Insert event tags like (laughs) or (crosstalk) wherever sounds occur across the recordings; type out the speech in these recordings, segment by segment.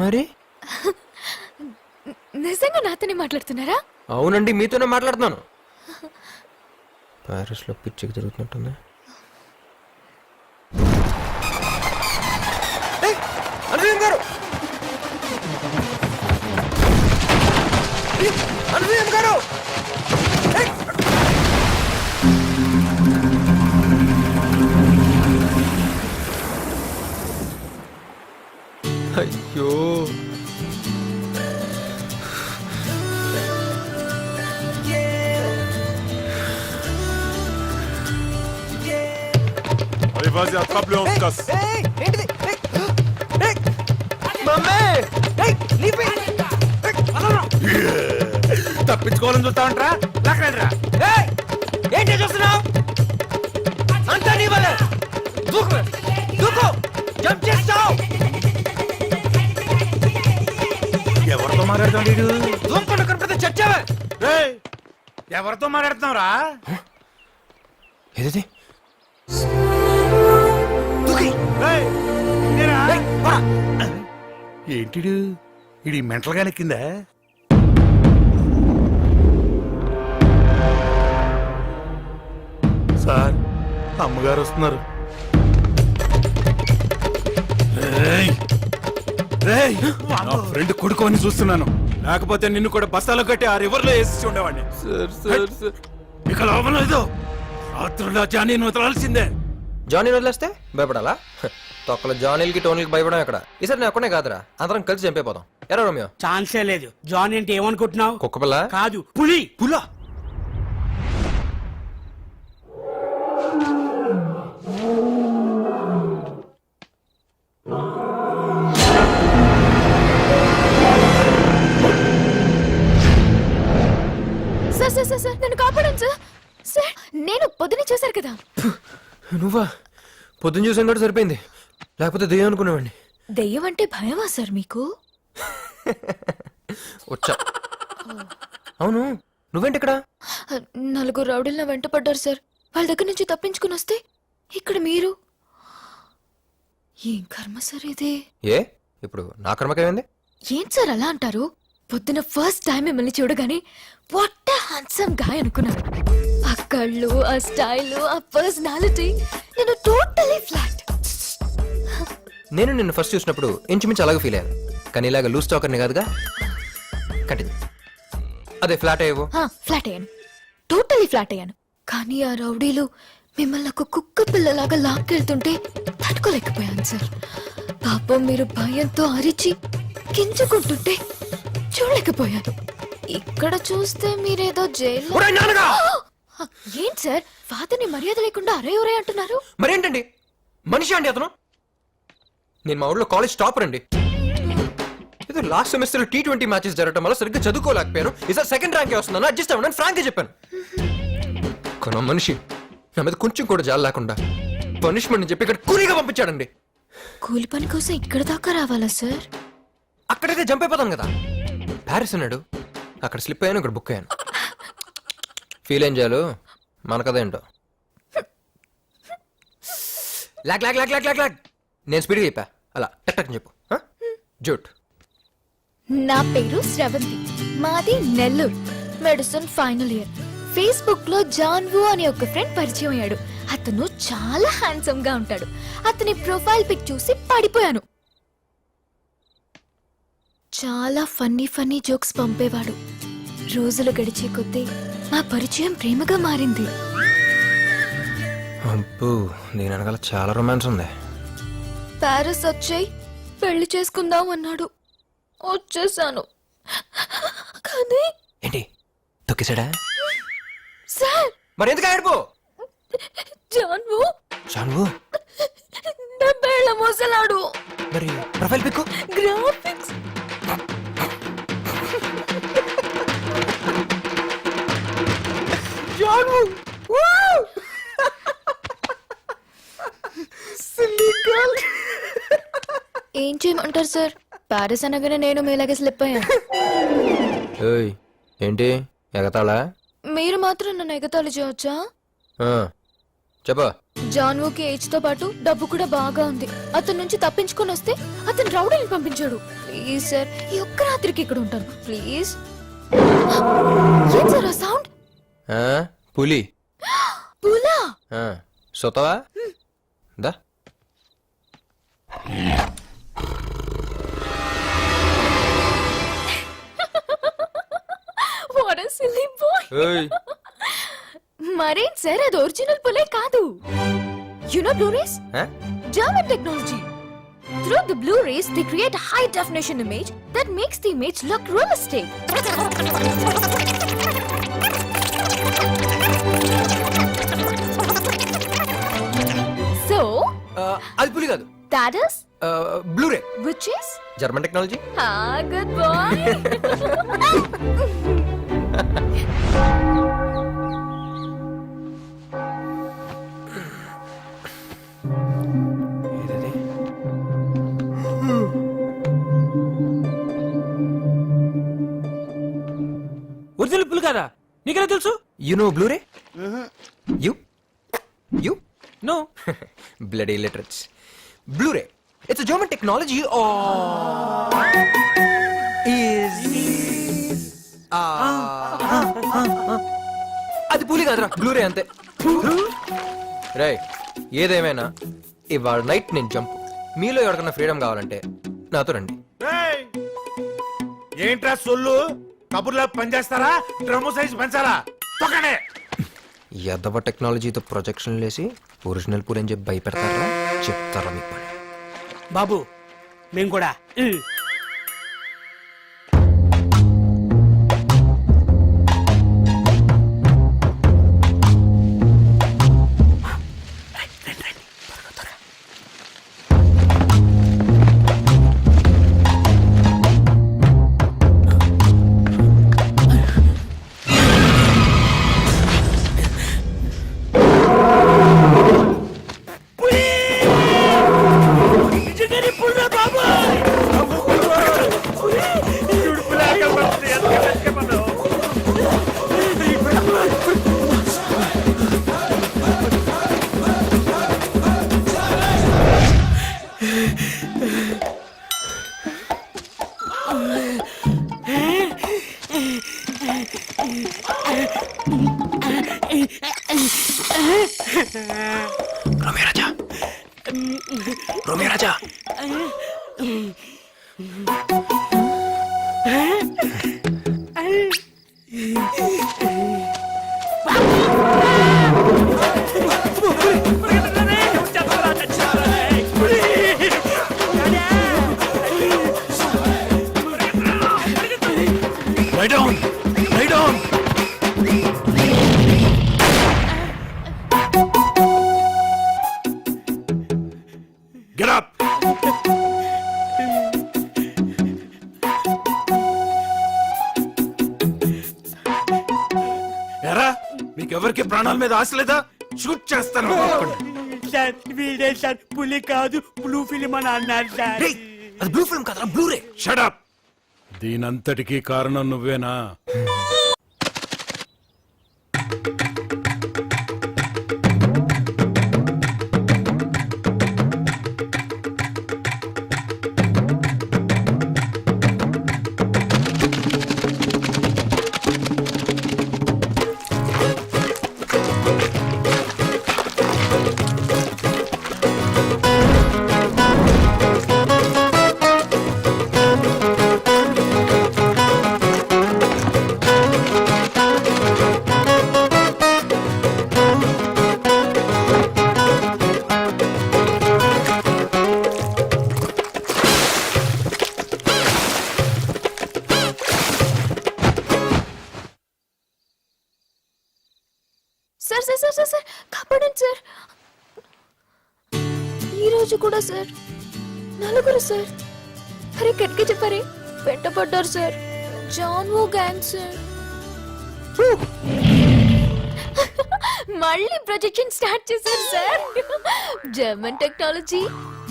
మరి? నిజంగా నాతోనే మాట్లాడుతున్నారా? అవునండి మీతోనే మాట్లాడుతున్నాను. ప్యారిస్లో పిచ్చికి తిరుగుతున్నట్టుంది అనసూయ గారు! Vas-y, attrape-le en casse. ఏంటిది? leave me! తప్పించుకోవాలని ఏంటి చూస్తున్నావు? అంతా నీ వల్లే. దూకు దూకు. జంప్ చేస్తావు. ఎవరితో మాట్లాడుతాడు వీడు? దూకుండా కనిపిస్తే చచ్చావే. రేయ్, ఎవరితో మాట్లాడుతున్నావురా? ఏది ఏంటిడు? ఇది మెంటల్గా నెక్కిందా సార్ అమ్మగారు వస్తున్నారు. రేయ్, రేయ్, నా ఫ్రెండ్ కొడుకు అని చూస్తున్నాను. లేకపోతే నిన్ను కూడా బస్తాలో కట్టి ఆ రివర్లో వేసి ఉండేవాడిని. సార్ సార్ సార్ ఇక లోపల లేదు రాత్రుల్లో జానీ వదలాల్సిందే జానీ వదిలేస్తే భయపడాలా? తొక్కల జానీలకి టోనీలకి భయపడం ఎక్కడ? ఈసారి నేను ఒక్కనే కాదురా. అందరం కలిసి చంపేపోదాం. ఎరా రోమియో? ఛాన్సే లేదు. జాన్ అంటే ఏమనుకుంటున్నావు? కుక్క పిల్ల? కాదు పులి. పులా. నువ్వా? పొద్దున్న చూసాను కూడా సరిపోయింది. లేకపోతే దెయ్యం అనుకునేవాడిని. దెయ్యం అంటే భయమా సార్ మీకు? వచ్చా. అవును నువ్వేంటి ఇక్కడ? నలుగురు రౌడీలను వెంట పడ్డారు సార్. వాళ్ళ దగ్గర నుంచి తప్పించుకుని వస్తే ఇక్కడ మీరు? ఏం కర్మ సార్ ఇది? ఏ? ఇప్పుడు నా కర్మకేమైంది ఏం సార్ అలా అంటారు? పొద్దున ఫస్ట్ టైం మిమ్మల్ని చూడగానే వాట్ హ్యాండ్సమ్ గాయ్ అనుకున్నాను. ఆ కళ్ళు ఆ స్టైల్ ఆ పర్సనాలిటీ నేను టోటలీ ఫ్లాట్. నేను నిన్ను ఫస్ట్ చూసినప్పుడు ఇంచుమించు అలాగే ఫీల్ అయ్యాను. కానీ ఇలాగ లూజ్ టాకర్ని కాదుగా కంటిన్యూ అదే ఫ్లాట్ అయ్యేవో? ఫ్లాట్ అయ్యాను. టోటలీ ఫ్లాట్ అయ్యాను. కానీ ఆ రౌడీలు మిమ్మల్ని ఒక కుక్క పిల్లలాగా లాక్కెళ్తుంటే తట్టుకోలేకపోయాను సార్. పాపం మీరు భయంతో అరిచి గింజుకుంటుంటే చూడలేకపోయాను. ఇక్కడ చూస్తే మీరేదో! ఆ, ఏంటి సార్? ఫాదర్ని మర్యాద లేకుండా అరే ఒరే అంటున్నారు? మరేంటండి? మనిషి అండి అతను. నేను మా ఊళ్ళో కాలేజ్ టాపర్ అండి. ఏదో last semester T twenty matches జరగడం వల్ల సరిగ్గా చదువుకోలేకపోయాను. ఈసారి సెకండ్ ర్యాంకే వస్తున్నాను అడ్జస్ట్ అవ్వను ఫ్రాంక్ చెప్పాను. కొన మనిషి నా మీద కొంచెం కూడా జాలి లేకుండా పనిష్మెంట్ చెప్పి ఇక్కడ కూలీగా పంపించాడండి. కూలి పని కోసం ఇక్కడ దాకా రావాలా సార్? అక్కడైతే జంప్ అయిపోతాను కదా. ప్యారిస్ అన్నాడు. అక్కడ స్లిప్ అయ్యాను ఇక్కడ బుక్ అయ్యాను. ఫీల్ ఏం చేయాలి? మన కథ ఏంటో? నేను స్పీడ్గా చెప్పా. అలా టక్ టక్ చెప్పు. జూట్. నా పేరు శ్రవంతి. మాది నెల్లూరు. Medicine final year. ఫేస్బుక్లో జాన్వు అనే ఒక ఫ్రెండ్ పరిచయం అయ్యాడు. అతను చాలా హ్యాండ్సమ్గా ఉంటాడు. అతని ప్రొఫైల్ పిక్ చూసి పడిపోయాను. చాలా ఫన్నీ ఫన్నీ జోక్స్ పంపేవాడు. రోజులు గడిచే కొద్దీ మా పరిచయం ప్రేమగా మారింది. అబ్బో దీని వెనకాల చాలా రొమాన్స్ ఉంది. ప్యారిస్ వచ్చాయి పెళ్ళి చేసుకుందాం అన్నాడు. వచ్చేసాను. కానీ ఏంటి? తొక్కిసాడా సార్! మరి ఎందుకు ఆడిపో జాన్వు చాలు డెబ్బేళ్ళ ముసలాడు. మరి ప్రొఫైల్ పిక్ గ్రాఫిక్స్ ఏం చేయమంటారు సార్? ప్యారిస్ అనగానే నేను మీలాగే స్లిప్ అయ్యాను ఏయ్ ఏంటి? ఎగతాళా? మీరు మాత్రం నన్ను ఎగతాళి చేయవచ్చా? ఆ, చెప్పా. జాన్వుకి ఏజ్తో పాటు డబ్బు కూడా బాగా ఉంది. అతని నుంచి తప్పించుకొని వస్తే అతను రౌడీని పంపించాడు. ప్లీజ్ సార్ ఈ ఒక్క రాత్రికి ఇక్కడ ఉంటాను. ప్లీజ్. ఏం సార్ ఆ సౌండ్? ఆ, పులి. పులా? ఆ, సొతవా దా. ఏయ్, మరేం సార్ అది ఒరిజినల్ పులే కాదు యు నో బ్లూరేస్ ఆ? German technology. Through the Blu-rays, they create a high definition image that makes the image look realistic. So, ఆ, అది పులి కాదు that is, Bluray which is, German technology ah, good boy. You know Bluray you you know. Blu-ray. It's a German technology or is అది పులి కాదురా. Blu-ray అంతే. రే ఏదేమైనా ఇవాళ నైట్ నేను జంప్. మీలో ఎవరికైనా ఫ్రీడమ్ కావాలంటే నాతో రండి! ఏంట్రా సొల్లు? కబుర్లా పనిచేస్తారా డ్రమ్ము సైజ్ పెంచాలా? తొక్కనే! ఎద్దవ టెక్నాలజీతో ప్రొజెక్షన్ లేసి ఒరిజినల్ పూరి అని చెప్పి భయపెడతారా చెప్తారా మీకు. పని బాబు మేము కూడా. 로미오 라자. 로미오 라자. మీద ఆశ లేదా? షూట్ చేస్తాను. సార్ వీడే సార్ పులి కాదు బ్లూ ఫిలిం అని అన్నారు సార్ రేయ్, అది బ్లూ ఫిల్మ్ కదరా బ్లూరే షడప్ దీనంతటికీ కారణం నువ్వేనా? కూడా సార్. నలుగురు సార్. అరే గట్టిగా చెప్పారే. వెంటపడ్డారు సార్. జాన్వో గ్యాంగ్ సార్. మళ్ళీ ప్రొజెక్షన్ స్టార్ట్ చేశారు sir. German technology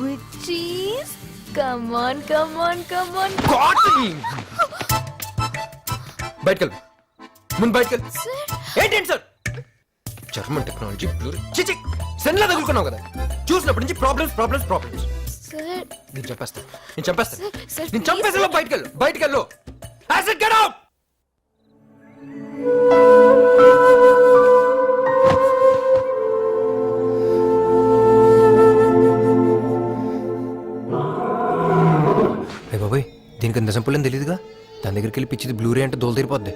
which is come on come on come on బయటకెళ్ళి. ముందు బయటకెళ్ళి. ఏంటండి సార్? జర్మన్ టెక్నాలజీ చిచి సెన్లా తగులుకున్నావు కదా. చూసినప్పటి నుంచి ప్రాబ్లమ్స్ ప్రాబ్లమ్స్ ప్రాబ్లమ్స్ సార్. నేను చెప్పేస్తా నేను సార్, సార్, నేను చంపేస్తా సార్. బయటికి వెళ్ళు. బయటికి వెళ్ళు! అయ్య బాబాయ్ దీనికి సింపుల్ అని తెలియదుగా దాని దగ్గరికి వెళ్ళి పిచ్చిది బ్లూరే అంటే దోలు తీరిపోద్ది.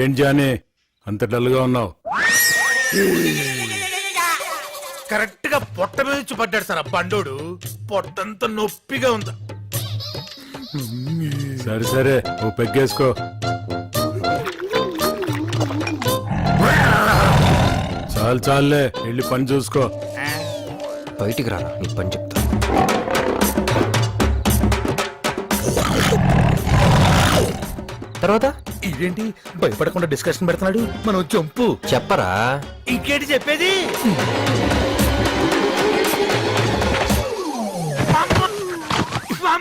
ఏం జానీ? అంత డల్గా ఉన్నావు. కరెక్ట్గా పొట్ట మీద నుంచి పడ్డాడు సార్ ఆ బండోడు. పొట్టంతా నొప్పిగా ఉంది. సరే సరే ఓ పెగ్గేసుకో. చాలు చాలులే వెళ్ళి పని చూసుకో. బయటికి రారా నీ పని చెప్తా. తర్వాత? ఇదేంటి భయపడకుండా డిస్కషన్ పెడుతున్నాడు? మనం చంపు చెప్పరా? ఇంకేంటి చెప్పేది?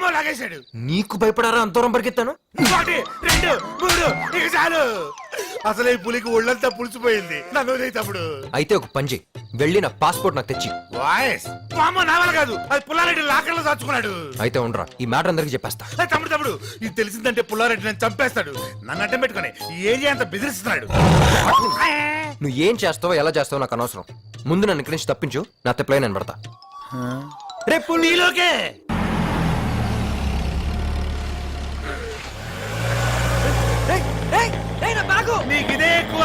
మామూలు లాగేశాడు. నీకు భయపడారా? అంతరం పరిగెత్తాను? ఒకటి రెండు మూడు ఇక చాలు. అసలు ఈ పులికి ఒళ్ళంతా పులిసిపోయింది. నన్ను తమ్ముడు. అయితే ఒక పని చెయ్యి. వెళ్ళి నా పాస్పోర్ట్ నాకు తెచ్చి. వాయిస్. మామ నావల కాదు. అది పుల్లారెడ్డి లాకర్లో దాచుకున్నాడు. అయితే ఉండరా. ఈ మ్యాటర్ అందరికి చెప్పేస్తా. ఏ తమ్ముడు తమ్ముడు. ఇది తెలిసిందంటే పుల్లారెడ్డి నన్ను చంపేస్తాడు. నన్ను అడ్డం పెట్టుకొని ఈ ఏరియా అంతా బెదిరిస్తున్నాడు. నువ్వు ఏం చేస్తావో ఎలా చేస్తావో నాకు అనవసరం. ముందు నన్ను ఇక్కడి నుంచి తప్పించు. నా తెప్పలే నేను పడతా. రేపు నీలోకే. నీకు ఇదే ఎక్కువ.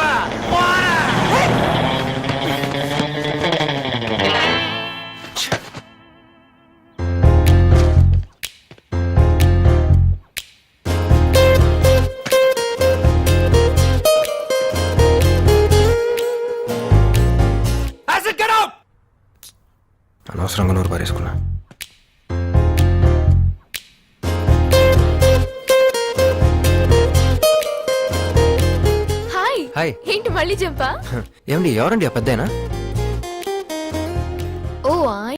అనవసరంగా నోరు పారేసుకున్నా. జంపా (laughs) ఏమండి ఎవరండి ఆ పెద్దనా